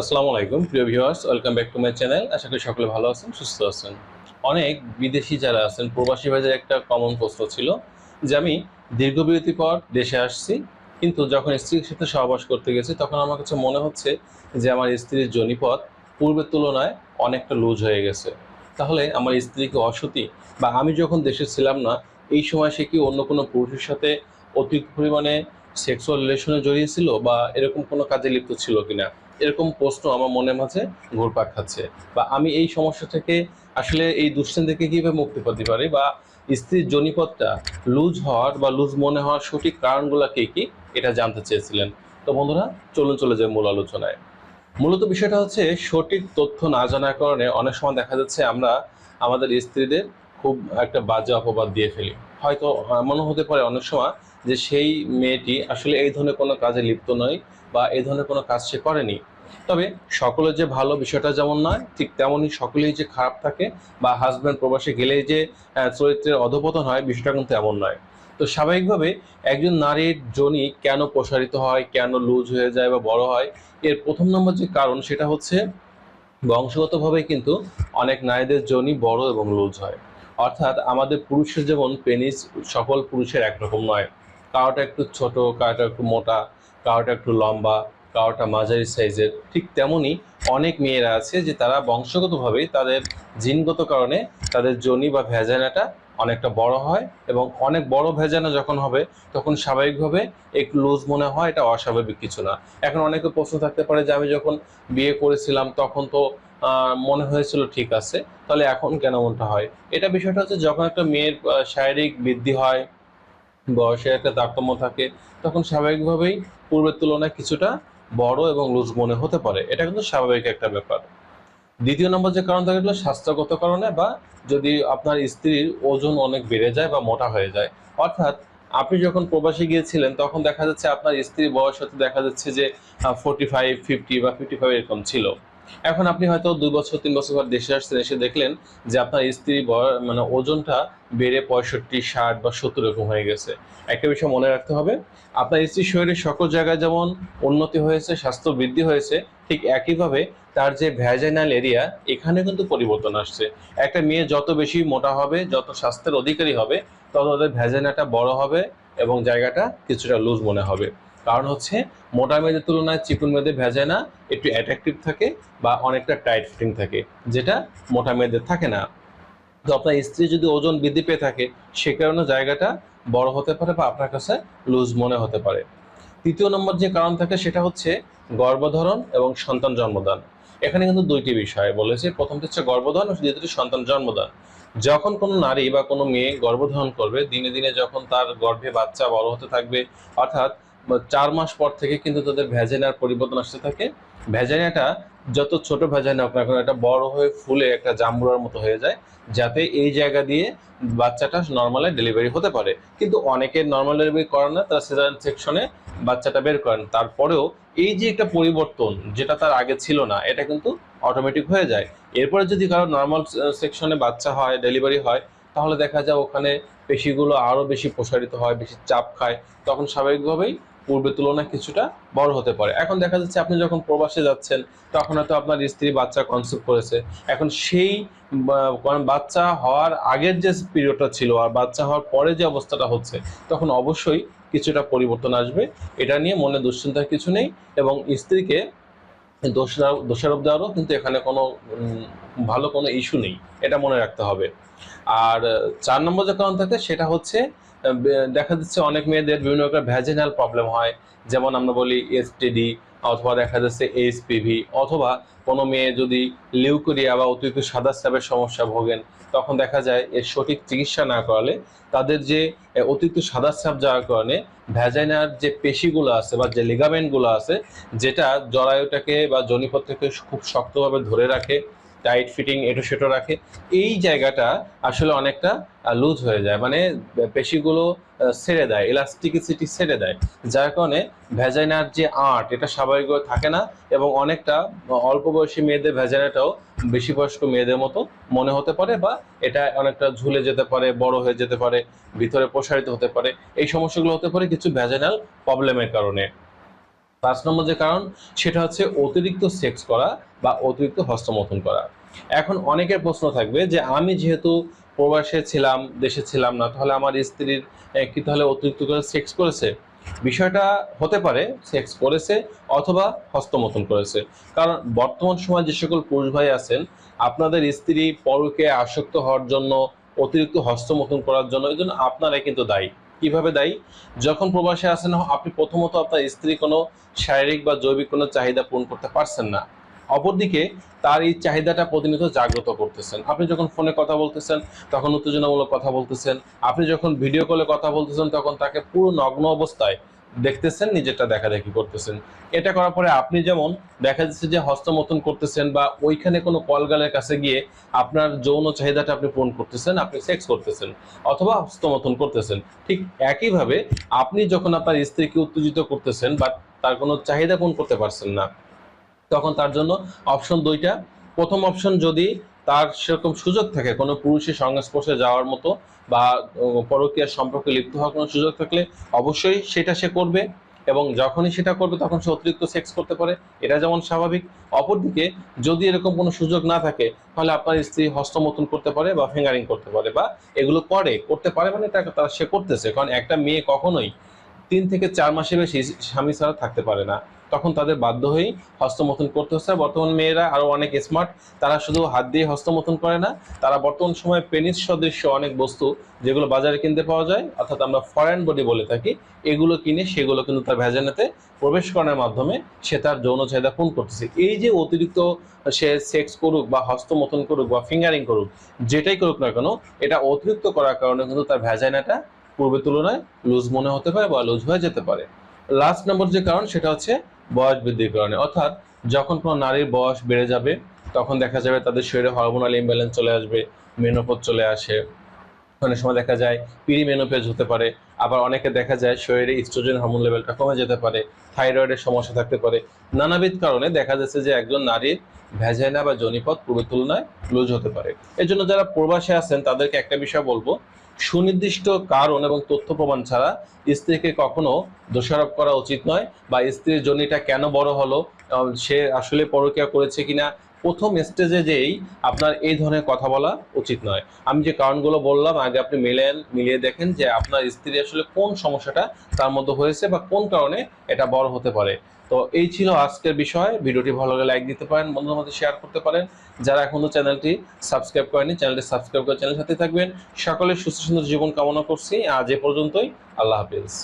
আসসালামু আলাইকুম, প্রিয় viewers welcome back to my channel আশা করি সকলে ভালো আছেন, সুস্থ আছেন। অনেক বিদেশি যারা আছেন, প্রবাসী ভাইদের একটা কমন প্রশ্ন ছিল যে আমি দীর্ঘ বিরতির পর দেশে আসছি, কিন্তু যখন স্ত্রীর সাথে সহবাস করতে গেছি, তখন আমার কাছে মনে হচ্ছে যে আমার স্ত্রীর জনিপথ পূর্বের তুলনায় অনেকটা লুজ হয়ে গেছে। তাহলে আমার স্ত্রী কি অসতী? বা আমি যখন দেশে ছিলাম না, এই সময় সে কি অন্য কোনো পুরুষের সাথে অতিরিক্ত পরিমাণে সেক্সুয়াল রিলেশনে জড়িয়েছিল বা এরকম কোনো কাজে লিপ্ত ছিল কিনা? এরকম প্রশ্ন আমার মনের মাঝে ঘুরপাক খাচ্ছে। বা আমি এই সমস্যা থেকে আসলে এই দুশ্চিন্তা থেকে কীভাবে মুক্তি পেতে পারি? বা স্ত্রীর জনিপথটা লুজ হওয়ার বা লুজ মনে হওয়ার সঠিক কারণগুলো কি, কী? এটা জানতে চেয়েছিলেন। তো বন্ধুরা, চলুন চলে যাই মূল আলোচনায়। মূলত বিষয়টা হচ্ছে সঠিক তথ্য না জানার কারণে অনেক সময় দেখা যাচ্ছে আমরা আমাদের স্ত্রীদের খুব একটা বাজে অপবাদ দিয়ে ফেলি। হয়তো এমনও হতে পারে অনেক সময় যে সেই মেয়েটি আসলে এই ধরনের কোনো কাজে লিপ্ত নয় বা এই ধরনের কোনো কাজ সে করেনি। তবে সকলের যে ভালো বিষয়টা যেমন নয়, ঠিক তেমনই সকলেই যে খারাপ থাকে বা হাজব্যান্ড প্রবাসে গেলেই যে চরিত্রের অধপতন হয়, বিষয়টা কিন্তু এমন নয়। তো স্বাভাবিকভাবে একজন নারীর জনি কেন প্রসারিত হয়, কেন লুজ হয়ে যায় বা বড় হয়, এর প্রথম নম্বর যে কারণ সেটা হচ্ছে বংশগতভাবে কিন্তু অনেক নারীদের জনি বড় এবং লুজ হয়। অর্থাৎ আমাদের পুরুষের যেমন পেনিস সকল পুরুষের একরকম নয়। কারোটা একটু ছোট কারোটা একটু মোটা কারোটা একটু লম্বা কারোটা মাঝারি সাইজের, ঠিক তেমনই অনেক মেয়েরা আছে যে তারা বংশগতভাবে তাদের জিনগত কারণে তাদের জনি বা ভেজানাটা অনেকটা বড় হয় এবং অনেক বড় ভেজানা যখন হবে, তখন স্বাভাবিকভাবে একটু লুজ মনে হয়, এটা অস্বাভাবিক কিছু না। এখন অনেকে প্রশ্ন থাকতে পারে যে আমি যখন বিয়ে করেছিলাম তখন তো মনে হয়েছিল ঠিক আছে, তাহলে এখন কেন মনটা হয়? এটা বিষয়টা হচ্ছে যখন একটা মেয়ের শারীরিক বৃদ্ধি হয় বয়সের একটা তারতম্য থাকে, তখন স্বাভাবিকভাবেই পূর্বের তুলনায় কিছুটা বড় এবং লুজ মনে হতে পারে। এটা কিন্তু স্বাভাবিক একটা ব্যাপার। দ্বিতীয় নম্বর যে কারণ থাকে স্বাস্থ্যগত কারণে বা যদি আপনার স্ত্রীর ওজন অনেক বেড়ে যায় বা মোটা হয়ে যায়। অর্থাৎ আপনি যখন প্রবাসী গিয়েছিলেন, তখন দেখা যাচ্ছে আপনার স্ত্রীর বয়স হতে দেখা যাচ্ছে যে ফোর্টি ফাইভ ফিফটি বা ফিফটি ফাইভ এরকম ছিল। এখন আপনি হয়তো দুই বছর, তিন বছর পর দেশে আসছেন, এসে দেখলেন যে আপনার স্ত্রী মানে ওজনটা বেড়ে পঁয়ষট্টি, ষাট বা সত্তর এরকম হয়ে গেছে। একটা বিষয় মনে রাখতে হবে, আপনার স্ত্রীর শরীরের সকল জায়গায় যেমন উন্নতি হয়েছে, স্বাস্থ্য বৃদ্ধি হয়েছে, ঠিক একইভাবে তার যে ভ্যাজাইনাল এরিয়া এখানে কিন্তু পরিবর্তন আসছে। একটা মেয়ে যত বেশি মোটা হবে, যত স্বাস্থ্যের অধিকারী হবে, তত ওদের ভ্যাজাইনাটা বড় হবে এবং জায়গাটা কিছুটা লুজ মনে হবে। কারণ হচ্ছে মোটা মেয়েদের তুলনায় চিকুন মেয়েদের ভ্যাজাইনা একটু অ্যাট্রাকটিভ থাকে বা অনেকটা টাইট ফিটিং থাকে, যেটা মোটা মেয়েদের থাকে না। তো আপনার স্ত্রী যদি ওজন বৃদ্ধি পেয়ে থাকে, সে কারণে জায়গাটা বড় হতে পারে বা আপনার কাছে লুজ মনে হতে পারে। তৃতীয় নম্বর যে কারণ থাকে সেটা হচ্ছে গর্ভধারণ এবং সন্তান জন্মদান। এখানে কিন্তু দুইটি বিষয় বলেছে। প্রথমটি হচ্ছে গর্ভধারণ ও দ্বিতীয়টি সন্তান জন্মদান। যখন কোনো নারী বা কোনো মেয়ে গর্ভধারণ করবে, দিনে দিনে যখন তার গর্ভে বাচ্চা বড় হতে থাকবে, অর্থাৎ চার মাস পর থেকে কিন্তু তাদের ভ্যাজেনার পরিবর্তন আসতে থাকে। ভ্যাজাইনাটা যত ছোট ভ্যাজাইনা হোক না কেন, এটা বড় হয়ে ফুলে একটা জাম্বুরার মতো হয়ে যায়, যাতে এই জায়গা দিয়ে বাচ্চাটা নর্মালে ডেলিভারি হতে পারে। কিন্তু অনেকে নর্মাল ডেলিভারি করেন না, তারা সিজারিয়ান সেকশনে বাচ্চাটা বের করেন। তারপরেও এই যে একটা পরিবর্তন, যেটা তার আগে ছিল না, এটা কিন্তু অটোমেটিক হয়ে যায়। এরপরে যদি কারও নর্মাল সেকশনে বাচ্চা হয় ডেলিভারি হয়, তাহলে দেখা যায় ওখানে পেশিগুলো আরও বেশি প্রসারিত হয়, বেশি চাপ খায়। তখন স্বাভাবিকভাবেই পূর্বের তুলনায় কিছুটা বড় হতে পারে। এখন দেখা যাচ্ছে আপনি যখন প্রবাসে যাচ্ছেন, তখন হয়তো আপনার স্ত্রী বাচ্চা কনসেপ্ট করেছে। এখন সেই বাচ্চা হওয়ার আগের যে পিরিয়ডটা ছিল আর বাচ্চা হওয়ার পরে যে অবস্থাটা হচ্ছে, তখন অবশ্যই কিছুটা পরিবর্তন আসবে। এটা নিয়ে মনে দুশ্চিন্তার কিছু নেই এবং স্ত্রীকে দোষারোপ দেওয়ারও কিন্তু এখানে কোনো ভালো কোনো ইস্যু নেই। এটা মনে রাখতে হবে। আর, চার নম্বর যে কারণ থাকে সেটা হচ্ছে দেখা যাচ্ছে অনেক মেয়েদের বিভিন্ন রকম ভ্যাজিনাল প্রবলেম হয়। যেমন আমরা বলি এসটিডি অথবা দেখা যাচ্ছে এইচপিভি অথবা কোনো মেয়ে যদি লিউকোরিয়া বা অতিরিক্ত সাদা স্রাবের সমস্যা ভোগেন, তখন দেখা যায় এর সঠিক চিকিৎসা না করালে তাদের যে অতিরিক্ত সাদা স্রাব যাওয়ার কারণে ভ্যাজাইনার যে পেশিগুলো আছে বা যে লিগামেন্টগুলো আছে, যেটা জরায়ুটাকে বা জনিপথটাকে খুব শক্তভাবে ধরে রাখে টাইট ফিটিং এটো সেটো রাখে, এই জায়গাটা আসলে অনেকটা লুজ হয়ে যায়। মানে পেশিগুলো ছেড়ে দেয় ইলাস্টিসিটি ছেড়ে দেয়। যার কারণে ভ্যাজাইনার যে আর্ট এটা স্বাভাবিকভাবে থাকে না এবং অনেকটা অল্প বয়সী মেয়েদের ভ্যাজাইনাটাও বেশি বয়স্ক মেয়েদের মতো মনে হতে পারে বা এটা অনেকটা ঝুলে যেতে পারে, বড় হয়ে যেতে পারে, ভিতরে প্রসারিত হতে পারে। এই সমস্যাগুলো হতে পারে কিছু ভ্যাজাইনাল প্রবলেমের কারণে। পাঁচ নম্বর যে কারণ, সেটা হচ্ছে অতিরিক্ত সেক্স করা বা অতিরিক্ত হস্তমথন করা। এখন অনেকের প্রশ্ন থাকবে যে আমি যেহেতু প্রবাসে ছিলাম, দেশে ছিলাম না, তাহলে আমার স্ত্রীর কি তাহলে অতিরিক্ত করে সেক্স করেছে? বিষয়টা হতে পারে সেক্স করেছে অথবা হস্তমথন করেছে। কারণ বর্তমান সময়ে যে সকল পুরুষ ভাই আছেন, আপনাদের স্ত্রী পরকে আসক্ত হওয়ার জন্য, অতিরিক্ত হস্তমথন করার জন্য এই জন্য আপনারাই কিন্তু দায়ী। কীভাবে দায়ী? যখন প্রবাসে আসেন আপনি প্রথমত আপনার স্ত্রী কোনো শারীরিক বা জৈবিক কোনো চাহিদা পূরণ করতে পারছেন না। অপরদিকে, তার এই চাহিদাটা প্রতিনিয়ত জাগ্রত করতেছেন। আপনি যখন ফোনে কথা বলতেছেন, তখন উত্তেজনামূলক কথা বলতেছেন। আপনি যখন ভিডিও কলে কথা বলতেছেন, তখন তাকে পুরো নগ্ন অবস্থায় দেখতেছেন, নিজেরটা দেখাদেখি করতেছেন। এটা করার পরে আপনি যেমন দেখা যাচ্ছে যে হস্তমতন করতেছেন বা ওইখানে কোনো কলগালের কাছে গিয়ে আপনার যৌন চাহিদাটা আপনি পূরণ করতেছেন, আপনি সেক্স করতেছেন অথবা হস্তমতন করতেছেন। ঠিক একইভাবে আপনি যখন আপনার স্ত্রীকে উত্তেজিত করতেছেন বা তার কোনো চাহিদা পূরণ করতে পারছেন না, তখন তার জন্য অপশন দুইটা। প্রথম অপশন যদি তার সেরকম সুযোগ থাকে, কোনো পুরুষের সংস্পর্শে যাওয়ার মতো বা পরকীয়ার সম্পর্কে লিপ্ত হওয়ার কোনো সুযোগ থাকলে অবশ্যই সেটা সে করবে এবং যখনই সেটা করবে তখন সে অতিরিক্ত সেক্স করতে পারে, এটা যেমন স্বাভাবিক। অপরদিকে যদি এরকম কোনো সুযোগ না থাকে, তাহলে আপনার স্ত্রী হস্তমতন করতে পারে বা ফিঙ্গারিং করতে পারে বা এগুলো করে, করতে পারে মানে তার, সে করতেছে। কারণ একটা মেয়ে কখনোই তিন থেকে চার মাসের বেশি স্বামী ছাড়া থাকতে পারে না। তখন তাদের বাধ্য হয়েই হস্তমথন করতে হচ্ছে। বর্তমান মেয়েরা আরও অনেক স্মার্ট তারা শুধু হাত দিয়ে হস্তমথন করে না, তারা বর্তমান সময়ে পেনিস সদৃশ্য অনেক বস্তু যেগুলো বাজারে কিনতে পাওয়া যায়, অর্থাৎ আমরা ফরেন বডি বলে থাকি, এগুলো কিনে সেগুলো কিন্তু তার ভ্যাজানেতে প্রবেশ করার মাধ্যমে সে তার যৌন চাহিদা পূরণ করতেছে। এই যে অতিরিক্ত সে সেক্স করুক বা হস্তমথন করুক বা ফিঙ্গারিং করুক, যেটাই করুক না কেন, এটা অতিরিক্ত করার কারণে কিন্তু তার ভ্যাজাইনাটা পূর্বের তুলনায় লুজ মনে হতে পারে বা লুজ হয়ে যেতে পারে। লাস্ট নম্বর যে কারণ, সেটা হচ্ছে বয়স বৃদ্ধির কারণে। অর্থাৎ যখন কোনো নারীর বয়স বেড়ে যাবে, তখন দেখা যাবে তাদের শরীরে হরমোনাল ইমব্যালেন্স চলে আসবে মেনোপথ চলে আসে। অনেক সময় দেখা যায় পিরিমেনোপেজ হতে পারে, আবার অনেকে দেখা যায় শরীরে ইস্ট্রোজেন হরমোন লেভেলটা কমে যেতে পারে থাইরয়েডের সমস্যা থাকতে পারে। নানাবিধ কারণে দেখা যাচ্ছে যে একজন নারীর ভ্যাজাইনা বা জনিপথ পূর্বের তুলনায় লুজ হতে পারে। এর জন্য যারা প্রবাসে আছেন, তাদেরকে একটা বিষয় বলব সুনির্দিষ্ট কারণ এবং তথ্য প্রমাণ ছাড়া স্ত্রীকে কখনো দোষারোপ করা উচিত নয় বা স্ত্রীর জন্য এটা কেন বড় হলো সে আসলে পরকীয়া করেছে কিনা প্রথম স্টেজে যেই আপনার এই ধরনের কথা বলা উচিত নয়। আমি যে কারণগুলো বললাম, আগে আপনি মিলেন মিলিয়ে দেখেন যে আপনার স্ত্রী আসলে কোন সমস্যাটা তার মধ্যে হয়েছে বা কোন কারণে এটা বড় হতে পারে। তো এই ছিল আজকের বিষয়। ভিডিওটি ভালো লাগলে লাইক দিতে পারেন, বন্ধুদের মধ্যে শেয়ার করতে পারেন। যারা এখনও চ্যানেলটি সাবস্ক্রাইব করেনি চ্যানেলটি সাবস্ক্রাইব করে চ্যানেলের সাথে থাকবেন। সকলের সুস্থ সুন্দর জীবন কামনা করছি। আজ এ পর্যন্তই। আল্লাহ হাফিজ।